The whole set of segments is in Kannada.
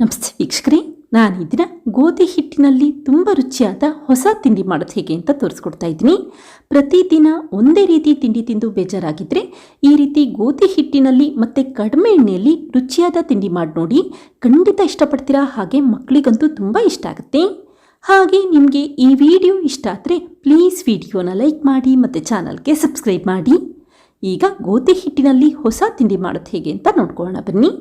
ನಮಸ್ತೆ ವೀಕ್ಷಕರೇ, ನಾನು ಈ ದಿನ ಗೋಧಿ ಹಿಟ್ಟಿನಲ್ಲಿ ತುಂಬ ರುಚಿಯಾದ ಹೊಸ ತಿಂಡಿ ಮಾಡೋದು ಹೇಗೆ ಅಂತ ತೋರಿಸ್ಕೊಡ್ತಾ ಇದ್ದೀನಿ. ಪ್ರತಿದಿನ ಒಂದೇ ರೀತಿ ತಿಂಡಿ ತಿಂದು ಬೇಜಾರಾಗಿದ್ದರೆ ಈ ರೀತಿ ಗೋಧಿ ಹಿಟ್ಟಿನಲ್ಲಿ ಮತ್ತು ಕಡಿಮೆ ಎಣ್ಣೆಯಲ್ಲಿ ರುಚಿಯಾದ ತಿಂಡಿ ಮಾಡಿ ನೋಡಿ ಖಂಡಿತ ಇಷ್ಟಪಡ್ತೀರಾ ಹಾಗೆ ಮಕ್ಕಳಿಗಂತೂ ತುಂಬ ಇಷ್ಟ ಆಗುತ್ತೆ. ಹಾಗೆ ನಿಮಗೆ ಈ ವಿಡಿಯೋ ಇಷ್ಟ ಆದರೆ ಪ್ಲೀಸ್ ವಿಡಿಯೋನ ಲೈಕ್ ಮಾಡಿ ಮತ್ತು ಚಾನಲ್ಗೆ ಸಬ್ಸ್ಕ್ರೈಬ್ ಮಾಡಿ. ಈಗ ಗೋಧಿ ಹಿಟ್ಟಿನಲ್ಲಿ ಹೊಸ ತಿಂಡಿ ಮಾಡೋದು ಹೇಗೆ ಅಂತ ನೋಡ್ಕೊಳ್ಳೋಣ ಬನ್ನಿ.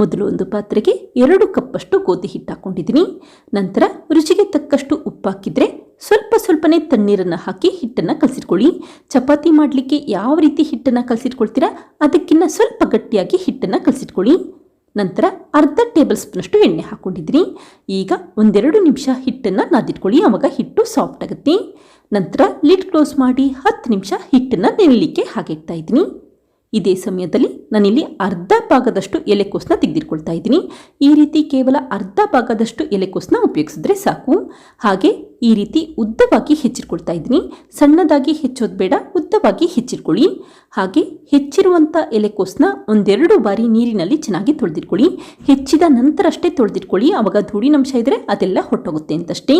ಮೊದಲು ಒಂದು ಪಾತ್ರೆಗೆ ಎರಡು ಕಪ್ಪಷ್ಟು ಗೋಧಿ ಹಿಟ್ಟು ಹಾಕ್ಕೊಂಡಿದ್ದೀನಿ ನಂತರ ರುಚಿಗೆ ತಕ್ಕಷ್ಟು ಉಪ್ಪು ಹಾಕಿದರೆ ಸ್ವಲ್ಪ ಸ್ವಲ್ಪನೇ ತಣ್ಣೀರನ್ನು ಹಾಕಿ ಹಿಟ್ಟನ್ನು ಕಲಸಿಟ್ಕೊಳ್ಳಿ. ಚಪಾತಿ ಮಾಡಲಿಕ್ಕೆ ಯಾವ ರೀತಿ ಹಿಟ್ಟನ್ನು ಕಲಸಿಟ್ಕೊಳ್ತೀರಾ ಅದಕ್ಕಿಂತ ಸ್ವಲ್ಪ ಗಟ್ಟಿಯಾಗಿ ಹಿಟ್ಟನ್ನು ಕಲಸಿಟ್ಕೊಳ್ಳಿ. ನಂತರ ಅರ್ಧ ಟೇಬಲ್ ಸ್ಪೂನಷ್ಟು ಎಣ್ಣೆ ಹಾಕ್ಕೊಂಡಿದ್ದೀನಿ ಈಗ ಒಂದೆರಡು ನಿಮಿಷ ಹಿಟ್ಟನ್ನು ನಾದಿಟ್ಕೊಳ್ಳಿ, ಆವಾಗ ಹಿಟ್ಟು ಸಾಫ್ಟ್ ಆಗುತ್ತೆ. ನಂತರ ಲಿಡ್ ಕ್ಲೋಸ್ ಮಾಡಿ ಹತ್ತು ನಿಮಿಷ ಹಿಟ್ಟನ್ನು ನೆನಲಿಕ್ಕೆ ಹಾಗೆ ಇಡ್ತಾ ಇದ್ದೀನಿ. ಇದೇ ಸಮಯದಲ್ಲಿ ನಾನಿಲ್ಲಿ ಅರ್ಧ ಭಾಗದಷ್ಟು ಎಲೆಕೋಸನ್ನ ತೆಗೆದಿಟ್ಕೊಳ್ತಾ ಇದ್ದೀನಿ. ಈ ರೀತಿ ಕೇವಲ ಅರ್ಧ ಭಾಗದಷ್ಟು ಎಲೆಕೋಸನ್ನ ಉಪಯೋಗಿಸಿದ್ರೆ ಸಾಕು. ಹಾಗೆ ಈ ರೀತಿ ಉದ್ದವಾಗಿ ಹೆಚ್ಚಿಟ್ಕೊಳ್ತಾ ಇದ್ದೀನಿ. ಸಣ್ಣದಾಗಿ ಹೆಚ್ಚೋದು ಬೇಡ, ಉದ್ದವಾಗಿ ಹೆಚ್ಚಿಟ್ಕೊಳ್ಳಿ. ಹಾಗೆ ಹೆಚ್ಚಿರುವಂಥ ಎಲೆಕೋಸನ್ನ ಒಂದೆರಡು ಬಾರಿ ನೀರಿನಲ್ಲಿ ಚೆನ್ನಾಗಿ ತೊಳೆದಿಟ್ಕೊಳ್ಳಿ. ಹೆಚ್ಚಿದ ನಂತರ ಅಷ್ಟೇ ತೊಳೆದಿಟ್ಕೊಳ್ಳಿ ಆವಾಗ ಧೂಳಿನಂಶ ಇದ್ದರೆ ಅದೆಲ್ಲ ಹೊಟ್ಟೋಗುತ್ತೆ ಅಂತಷ್ಟೇ.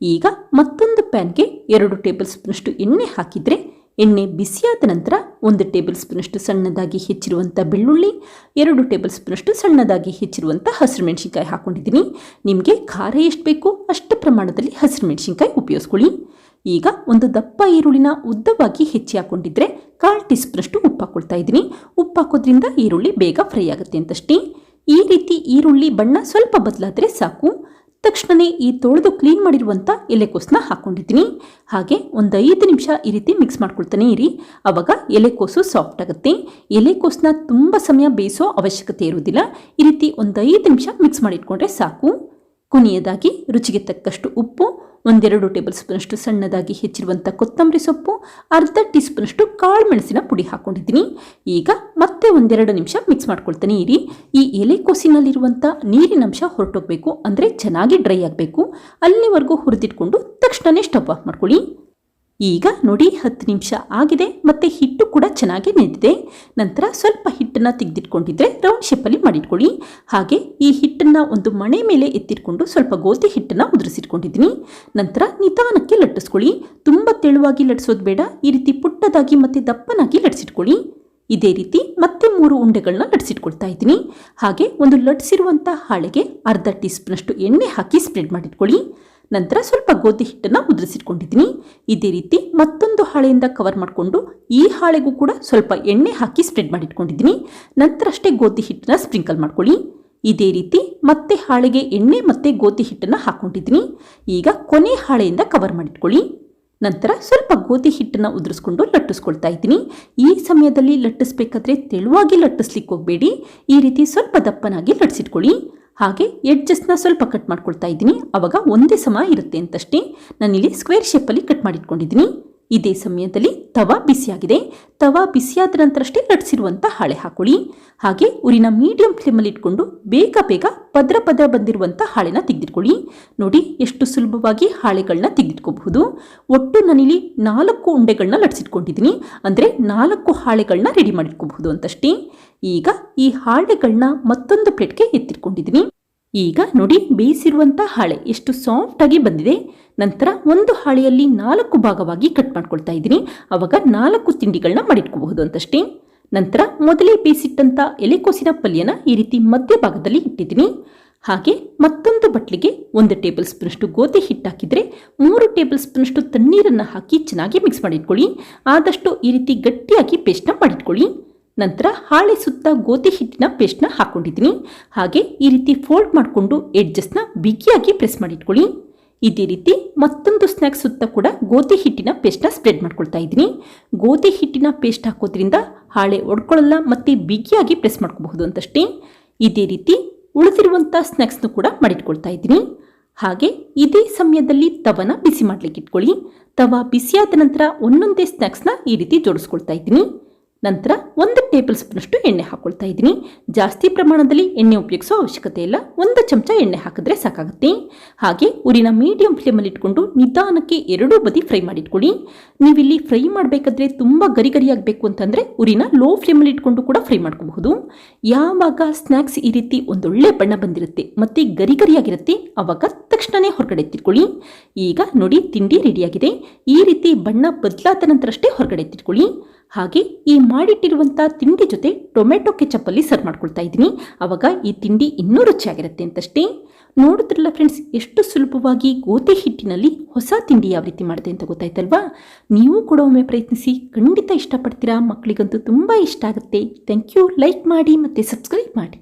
ಈಗ ಮತ್ತೊಂದು ಪ್ಯಾನ್ಗೆ ಎರಡು ಟೇಬಲ್ ಸ್ಪೂನಷ್ಟು ಎಣ್ಣೆ ಹಾಕಿದರೆ ಎಣ್ಣೆ ಬಿಸಿಯಾದ ನಂತರ ಒಂದು ಟೇಬಲ್ ಸ್ಪೂನಷ್ಟು ಸಣ್ಣದಾಗಿ ಹೆಚ್ಚಿರುವಂಥ ಬೆಳ್ಳುಳ್ಳಿ, ಎರಡು ಟೇಬಲ್ ಸ್ಪೂನಷ್ಟು ಸಣ್ಣದಾಗಿ ಹೆಚ್ಚಿರುವಂಥ ಹಸಿರು ಮೆಣಸಿನ್ಕಾಯಿ ಹಾಕ್ಕೊಂಡಿದ್ದೀನಿ ನಿಮಗೆ ಖಾರ ಎಷ್ಟು ಬೇಕೋ ಅಷ್ಟು ಪ್ರಮಾಣದಲ್ಲಿ ಹಸಿರು ಮೆಣಸಿನ್ಕಾಯಿ ಉಪಯೋಗಿಸ್ಕೊಳ್ಳಿ. ಈಗ ಒಂದು ದಪ್ಪ ಈರುಳ್ಳಿನ ಉದ್ದವಾಗಿ ಹೆಚ್ಚಿ ಹಾಕ್ಕೊಂಡಿದ್ರೆ ಕಾಲು ಟೀ ಸ್ಪೂನಷ್ಟು ಉಪ್ಪು ಹಾಕ್ಕೊಳ್ತಾ ಇದ್ದೀನಿ. ಉಪ್ಪು ಹಾಕೋದ್ರಿಂದ ಈರುಳ್ಳಿ ಬೇಗ ಫ್ರೈ ಆಗುತ್ತೆ ಅಂತಷ್ಟೇ. ಈ ರೀತಿ ಈರುಳ್ಳಿ ಬಣ್ಣ ಸ್ವಲ್ಪ ಬದಲಾದರೆ ಸಾಕು. ತಕ್ಷಣವೇ ಈ ತೊಳೆದು ಕ್ಲೀನ್ ಮಾಡಿರುವಂಥ ಎಲೆಕೋಸನ್ನ ಹಾಕ್ಕೊಂಡಿದ್ದೀನಿ ಹಾಗೆ ಒಂದು ಐದು ನಿಮಿಷ ಈ ರೀತಿ ಮಿಕ್ಸ್ ಮಾಡ್ಕೊಳ್ತಾನೆ ಇರಿ. ಆವಾಗ ಎಲೆಕೋಸು ಸಾಫ್ಟ್ ಆಗುತ್ತೆ. ಎಲೆಕೋಸನ್ನ ತುಂಬ ಸಮಯ ಬೇಯಿಸೋ ಅವಶ್ಯಕತೆ ಇರುವುದಿಲ್ಲ. ಈ ರೀತಿ ಒಂದು ಐದು ನಿಮಿಷ ಮಿಕ್ಸ್ ಮಾಡಿಟ್ಕೊಂಡ್ರೆ ಸಾಕು. ಕೊನೆಯದಾಗಿ ರುಚಿಗೆ ತಕ್ಕಷ್ಟು ಉಪ್ಪು, ಒಂದೆರಡು ಟೇಬಲ್ ಸ್ಪೂನಷ್ಟು ಸಣ್ಣದಾಗಿ ಹೆಚ್ಚಿರುವಂಥ ಕೊತ್ತಂಬರಿ ಸೊಪ್ಪು, ಅರ್ಧ ಟೀ ಸ್ಪೂನಷ್ಟು ಕಾಳು ಮೆಣಸಿನ ಪುಡಿ ಹಾಕ್ಕೊಂಡಿದ್ದೀನಿ ಈಗ ಮತ್ತೆ ಒಂದೆರಡು ನಿಮಿಷ ಮಿಕ್ಸ್ ಮಾಡ್ಕೊಳ್ತಾನೆ, ಇರಿ. ಈ ಎಲೆಕೋಸಿನಲ್ಲಿರುವಂಥ ನೀರಿನಂಶ ಹೊರಟೋಗ್ಬೇಕು, ಅಂದರೆ ಚೆನ್ನಾಗಿ ಡ್ರೈ ಆಗಬೇಕು. ಅಲ್ಲಿವರೆಗೂ ಹುರಿದಿಟ್ಕೊಂಡು ತಕ್ಷಣವೇ ಸ್ಟವ್ ಆಫ್ ಮಾಡ್ಕೊಳ್ಳಿ. ಈಗ ನೋಡಿ ಹತ್ತು ನಿಮಿಷ ಆಗಿದೆ, ಮತ್ತು ಹಿಟ್ಟು ಕೂಡ ಚೆನ್ನಾಗಿ ನೆಂದಿದೆ ನಂತರ ಸ್ವಲ್ಪ ಹಿಟ್ಟನ್ನು ತೆಗೆದಿಟ್ಕೊಂಡಿದ್ರೆ ರೌಂಡ್ ಶೇಪಲ್ಲಿ ಮಾಡಿಟ್ಕೊಳ್ಳಿ. ಹಾಗೆ ಈ ಹಿಟ್ಟನ್ನು ಒಂದು ಮಣೆ ಮೇಲೆ ಎತ್ತಿಟ್ಕೊಂಡು ಸ್ವಲ್ಪ ಗೋಧಿ ಹಿಟ್ಟನ್ನು ಉದುರಿಸಿಟ್ಕೊಂಡಿದ್ದೀನಿ ನಂತರ ನಿಧಾನಕ್ಕೆ ಲಟ್ಟಿಸ್ಕೊಳ್ಳಿ. ತುಂಬ ತೆಳುವಾಗಿ ಲಟ್ಟಿಸೋದು ಬೇಡ, ಈ ರೀತಿ ಪುಟ್ಟದಾಗಿ ಮತ್ತು ದಪ್ಪನಾಗಿ ಲಟ್ಟಿಸಿಟ್ಕೊಳ್ಳಿ. ಇದೇ ರೀತಿ ಮತ್ತೆ ಮೂರು ಉಂಡೆಗಳನ್ನ ಲಟ್ಸಿಟ್ಕೊಳ್ತಾ ಇದ್ದೀನಿ. ಹಾಗೆ ಒಂದು ಲಟ್ಟಿಸಿರುವಂಥ ಹಾಳೆಗೆ ಅರ್ಧ ಟೀ ಸ್ಪೂನಷ್ಟು ಎಣ್ಣೆ ಹಾಕಿ ಸ್ಪ್ರೆಡ್ ಮಾಡಿಟ್ಕೊಳ್ಳಿ. ನಂತರ ಸ್ವಲ್ಪ ಗೋಧಿ ಹಿಟ್ಟನ್ನು ಉದುರಿಸಿಟ್ಕೊಂಡಿದ್ದೀನಿ ಇದೇ ರೀತಿ ಮತ್ತೊಂದು ಹಾಳೆಯಿಂದ ಕವರ್ ಮಾಡಿಕೊಂಡು ಈ ಹಾಳೆಗೂ ಕೂಡ ಸ್ವಲ್ಪ ಎಣ್ಣೆ ಹಾಕಿ ಸ್ಪ್ರೆಡ್ ಮಾಡಿಟ್ಕೊಂಡಿದ್ದೀನಿ. ನಂತರ ಅಷ್ಟೇ ಗೋಧಿ ಹಿಟ್ಟನ್ನ ಸ್ಪ್ರಿಂಕಲ್ ಮಾಡ್ಕೊಳ್ಳಿ. ಇದೇ ರೀತಿ ಮತ್ತೆ ಹಾಳೆಗೆ ಎಣ್ಣೆ ಮತ್ತು ಗೋಧಿ ಹಿಟ್ಟನ್ನು ಹಾಕ್ಕೊಂಡಿದ್ದೀನಿ. ಈಗ ಕೊನೆ ಹಾಳೆಯಿಂದ ಕವರ್ ಮಾಡಿಟ್ಕೊಳ್ಳಿ. ನಂತರ ಸ್ವಲ್ಪ ಗೋಧಿ ಹಿಟ್ಟನ್ನು ಉದುರಿಸ್ಕೊಂಡು ಲಟ್ಟಿಸ್ಕೊಳ್ತಾ ಇದ್ದೀನಿ. ಈ ಸಮಯದಲ್ಲಿ ಲಟ್ಟಿಸ್ಬೇಕಾದ್ರೆ ತೆಳುವಾಗಿ ಲಟ್ಟಿಸ್ಲಿಕ್ಕೆ ಹೋಗಬೇಡಿ. ಈ ರೀತಿ ಸ್ವಲ್ಪ ದಪ್ಪನಾಗಿ ಲಟ್ಟಿಸಿಟ್ಕೊಳ್ಳಿ. ಹಾಗೆ ಎಡ್ಜಸ್ನ ಸ್ವಲ್ಪ ಕಟ್ ಮಾಡ್ಕೊಳ್ತಾ ಇದ್ದೀನಿ. ಆವಾಗ ಒಂದೇ ಸಮ ಇರುತ್ತೆ ಅಂತಷ್ಟೇ. ನಾನಿಲ್ಲಿ ಸ್ಕ್ವೇರ್ ಶೇಪಲ್ಲಿ ಕಟ್ ಮಾಡಿಟ್ಕೊಂಡಿದ್ದೀನಿ. ಇದೇ ಸಮಯದಲ್ಲಿ ತವಾ ಬಿಸಿಯಾಗಿದೆ. ತವಾ ಬಿಸಿಯಾದ ನಂತರಷ್ಟೇ ಲಟ್ಸಿರುವಂಥ ಹಾಳೆ ಹಾಕೊಳ್ಳಿ ಹಾಗೆ ಊರಿನ ಮೀಡಿಯಂ ಫ್ಲೇಮಲ್ಲಿ ಇಟ್ಕೊಂಡು ಬೇಗ ಬೇಗ ಪದ್ರ ಪದ್ರ ಬಂದಿರುವಂಥ ಹಾಳೆನ ತೆಗೆದಿಟ್ಕೊಳ್ಳಿ. ನೋಡಿ ಎಷ್ಟು ಸುಲಭವಾಗಿ ಹಾಳೆಗಳನ್ನ ತೆಗೆದಿಟ್ಕೋಬಹುದು. ಒಟ್ಟು ನಾನಿಲ್ಲಿ ನಾಲ್ಕು ಉಂಡೆಗಳನ್ನ ಲಟ್ಸಿಟ್ಕೊಂಡಿದ್ದೀನಿ ಅಂದರೆ ನಾಲ್ಕು ಹಾಳೆಗಳನ್ನ ರೆಡಿ ಮಾಡಿಟ್ಕೋಬಹುದು ಅಂತಷ್ಟೇ. ಈಗ ಈ ಹಾಳೆಗಳನ್ನ ಮತ್ತೊಂದು ಪ್ಲೇಟ್ಗೆ ಎತ್ತಿಟ್ಕೊಂಡಿದ್ದೀನಿ. ಈಗ ನೋಡಿ ಬೇಯಿಸಿರುವಂಥ ಹಾಳೆ ಎಷ್ಟು ಸಾಫ್ಟಾಗಿ ಬಂದಿದೆ. ನಂತರ ಒಂದು ಹಾಳೆಯಲ್ಲಿ ನಾಲ್ಕು ಭಾಗವಾಗಿ ಕಟ್ ಮಾಡ್ಕೊಳ್ತಾ ಇದ್ದೀನಿ. ಆವಾಗ ನಾಲ್ಕು ತಿಂಡಿಗಳನ್ನ ಮಾಡಿಟ್ಕೋಬಹುದು ಅಂತಷ್ಟೇ. ನಂತರ ಮೊದಲೇ ಬೇಯಿಸಿಟ್ಟಂಥ ಎಲೆಕೋಸಿನ ಪಲ್ಯನ ಈ ರೀತಿ ಮಧ್ಯಭಾಗದಲ್ಲಿ ಇಟ್ಟಿದ್ದೀನಿ. ಹಾಗೆ ಮತ್ತೊಂದು ಬಟ್ಲಿಗೆ ಒಂದು ಟೇಬಲ್ ಸ್ಪೂನಷ್ಟು ಗೋಧಿ ಹಿಟ್ಟು ಹಾಕಿದರೆ ಮೂರು ಟೇಬಲ್ ಸ್ಪೂನಷ್ಟು ತಣ್ಣೀರನ್ನು ಹಾಕಿ ಚೆನ್ನಾಗಿ ಮಿಕ್ಸ್ ಮಾಡಿಟ್ಕೊಳ್ಳಿ. ಆದಷ್ಟು ಈ ರೀತಿ ಗಟ್ಟಿಯಾಗಿ ಪೇಸ್ಟ್ನ ಮಾಡಿಟ್ಕೊಳ್ಳಿ ನಂತರ ಹಾಳೆ ಸುತ್ತ ಗೋಧಿ ಹಿಟ್ಟಿನ ಪೇಸ್ಟ್ನ ಹಾಕ್ಕೊಂಡಿದ್ದೀನಿ ಹಾಗೆ ಈ ರೀತಿ ಫೋಲ್ಡ್ ಮಾಡಿಕೊಂಡು ಎಡ್ಜಸ್ನ ಬಿಗಿಯಾಗಿ ಪ್ರೆಸ್ ಮಾಡಿಟ್ಕೊಳ್ಳಿ. ಇದೇ ರೀತಿ ಮತ್ತೊಂದು ಸ್ನ್ಯಾಕ್ಸ್ ಸುತ್ತ ಕೂಡ ಗೋಧಿ ಹಿಟ್ಟಿನ ಪೇಸ್ಟ್ನ ಸ್ಪ್ರೆಡ್ ಮಾಡ್ಕೊಳ್ತಾ ಇದ್ದೀನಿ. ಗೋಧಿ ಹಿಟ್ಟಿನ ಪೇಸ್ಟ್ ಹಾಕೋದ್ರಿಂದ ಹಾಳೆ ಒಡ್ಕೊಳ್ಳಲ್ಲ ಮತ್ತು ಬಿಗಿಯಾಗಿ ಪ್ರೆಸ್ ಮಾಡ್ಕೋಬಹುದು ಅಂತಷ್ಟೇ. ಇದೇ ರೀತಿ ಉಳಿದಿರುವಂಥ ಸ್ನ್ಯಾಕ್ಸ್ನು ಕೂಡ ಮಾಡಿಟ್ಕೊಳ್ತಾ ಇದ್ದೀನಿ. ಹಾಗೆ ಇದೇ ಸಮಯದಲ್ಲಿ ತವನ ಬಿಸಿ ಮಾಡ್ಲಿಕ್ಕೆ ಇಟ್ಕೊಳ್ಳಿ. ತವ ಬಿಸಿಯಾದ ನಂತರ ಒಂದೊಂದೇ ಸ್ನ್ಯಾಕ್ಸ್ನ ಈ ರೀತಿ ಜೋಡಿಸ್ಕೊಳ್ತಾ ಇದ್ದೀನಿ. ನಂತರ ಒಂದು ಟೇಬಲ್ ಸ್ಪೂನಷ್ಟು ಎಣ್ಣೆ ಹಾಕೊಳ್ತಾ ಇದ್ದೀನಿ. ಜಾಸ್ತಿ ಪ್ರಮಾಣದಲ್ಲಿ ಎಣ್ಣೆ ಉಪಯೋಗಿಸೋ ಅವಶ್ಯಕತೆ ಇಲ್ಲ. ಒಂದು ಚಮಚ ಎಣ್ಣೆ ಹಾಕಿದ್ರೆ ಸಾಕಾಗುತ್ತೆ. ಹಾಗೆ ಉರಿನ ಮೀಡಿಯಂ ಫ್ಲೇಮಲ್ಲಿ ಇಟ್ಕೊಂಡು ನಿಧಾನಕ್ಕೆ ಎರಡೂ ಬದಿ ಫ್ರೈ ಮಾಡಿಟ್ಕೊಳ್ಳಿ. ನೀವಿಲ್ಲಿ ಫ್ರೈ ಮಾಡಬೇಕಾದ್ರೆ ತುಂಬ ಗರಿ ಗರಿ ಆಗಬೇಕು ಅಂತಂದರೆ ಉರಿನ ಲೋ ಫ್ಲೇಮಲ್ಲಿ ಇಟ್ಕೊಂಡು ಕೂಡ ಫ್ರೈ ಮಾಡ್ಕೋಬಹುದು. ಯಾವಾಗ ಸ್ನ್ಯಾಕ್ಸ್ ಈ ರೀತಿ ಒಂದೊಳ್ಳೆ ಬಣ್ಣ ಬಂದಿರುತ್ತೆ ಮತ್ತು ಗರಿ ಗರಿಯಾಗಿರುತ್ತೆ ಆವಾಗ ತಕ್ಷಣವೇ ಹೊರಗಡೆ ಎತ್ತಿಟ್ಕೊಳ್ಳಿ. ಈಗ ನೋಡಿ ತಿಂಡಿ ರೆಡಿಯಾಗಿದೆ ಈ ರೀತಿ ಬಣ್ಣ ಬದಲಾದ ನಂತರಷ್ಟೇ ಹೊರಗಡೆ ಎತ್ತಿಟ್ಕೊಳ್ಳಿ. ಹಾಗೆ ಈ ಮಾಡಿಟ್ಟಿರುವಂಥ ತಿಂಡಿ ಜೊತೆ ಟೊಮೆಟೊ ಕೆಚಪ್ಪಲ್ಲಿ ಸರ್ವ್ ಮಾಡ್ಕೊಳ್ತಾ ಇದ್ದೀನಿ. ಆವಾಗ ಈ ತಿಂಡಿ ಇನ್ನೂ ರುಚಿಯಾಗಿರುತ್ತೆ ಅಂತಷ್ಟೇ. ನೋಡಿದ್ರಲ್ಲ ಫ್ರೆಂಡ್ಸ್ ಎಷ್ಟು ಸುಲಭವಾಗಿ ಗೋಧಿ ಹಿಟ್ಟಿನಲ್ಲಿ ಹೊಸ ತಿಂಡಿ ಯಾವ ರೀತಿ ಮಾಡಿದೆ ಅಂತ ಗೊತ್ತಾಯ್ತಲ್ವಾ? ನೀವು ಕೂಡ ಒಮ್ಮೆ ಪ್ರಯತ್ನಿಸಿ, ಖಂಡಿತ ಇಷ್ಟಪಡ್ತೀರಾ? ಮಕ್ಕಳಿಗಂತೂ ತುಂಬ ಇಷ್ಟ ಆಗುತ್ತೆ. ಥ್ಯಾಂಕ್ ಯು ಲೈಕ್ ಮಾಡಿ ಮತ್ತು ಸಬ್ಸ್ಕ್ರೈಬ್ ಮಾಡಿ.